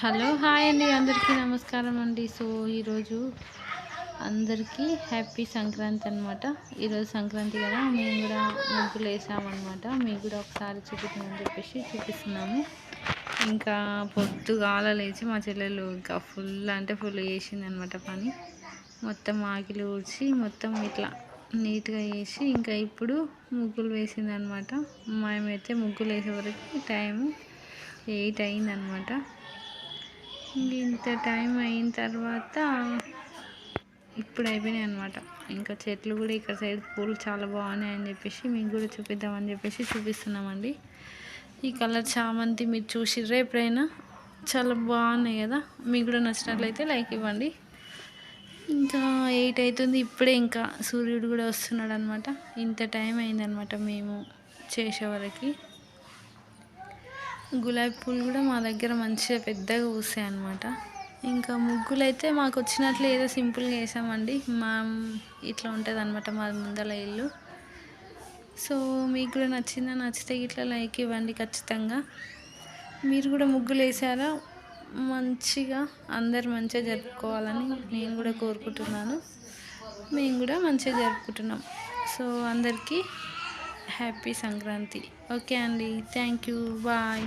Hello hi అండి. అందరికీ నమస్కారం అండి. సో ఈరోజు అందరికీ హ్యాపీ సంక్రాంతి అనమాట ఈరోజు సంక్రాంతి కదా మేము కూడా ముగ్గులు వేసామన్నమాట. మీకు కూడా ఒకసారి చూపిస్తామని చెప్పేసి చూపిస్తున్నాము. ఇంకా పొద్దుగాల లేచి మా చెల్లెలు ఇంకా ఫుల్ అంటే ఫుల్ వేసింది అనమాట పని. మొత్తం ఆకిలి ఊడ్చి మొత్తం ఇట్లా నీట్గా వేసి ఇంకా ఇప్పుడు ముగ్గులు వేసింది అనమాట మేమైతే ముగ్గులు వేసే వరకు టైము ఎయిట్ అయిందనమాట ఇంత టైం అయిన తర్వాత ఇప్పుడు అయిపోయినాయి అనమాట ఇంకా చెట్లు కూడా ఇక్కడ సైడ్ పూలు చాలా బాగున్నాయి అని చెప్పేసి మీకు కూడా చూపిద్దామని చెప్పేసి చూపిస్తున్నామండి. ఈ కలర్ చామంతి మీరు చూసిర్రా ఎప్పుడైనా? చాలా బాగున్నాయి కదా. మీకు కూడా నచ్చినట్లయితే లైక్ ఇవ్వండి. ఇంకా ఎయిట్ అవుతుంది ఇప్పుడే ఇంకా. సూర్యుడు కూడా వస్తున్నాడు అనమాట ఇంత టైం అయిందనమాట మేము చేసేవరకి గులాబీ పూలు కూడా మా దగ్గర మంచిగా పెద్దగా పూసాయి అనమాట ఇంకా ముగ్గులు అయితే మాకు వచ్చినట్లు ఏదో సింపుల్గా వేసామండి. మా ఇట్లా ఉంటుంది అనమాట మా ముందల ఇల్లు. సో మీకు కూడా నచ్చిందా? నచ్చితే ఇట్లా లైక్ ఇవ్వండి ఖచ్చితంగా. మీరు కూడా ముగ్గులు వేసారా? మంచిగా అందరు మంచిగా జరుపుకోవాలని నేను కూడా కోరుకుంటున్నాను. మేము కూడా మంచిగా జరుపుకుంటున్నాం. సో అందరికీ హ్యాపీ సంక్రాంతి. ఓకే అండి. Thank you. బాయ్.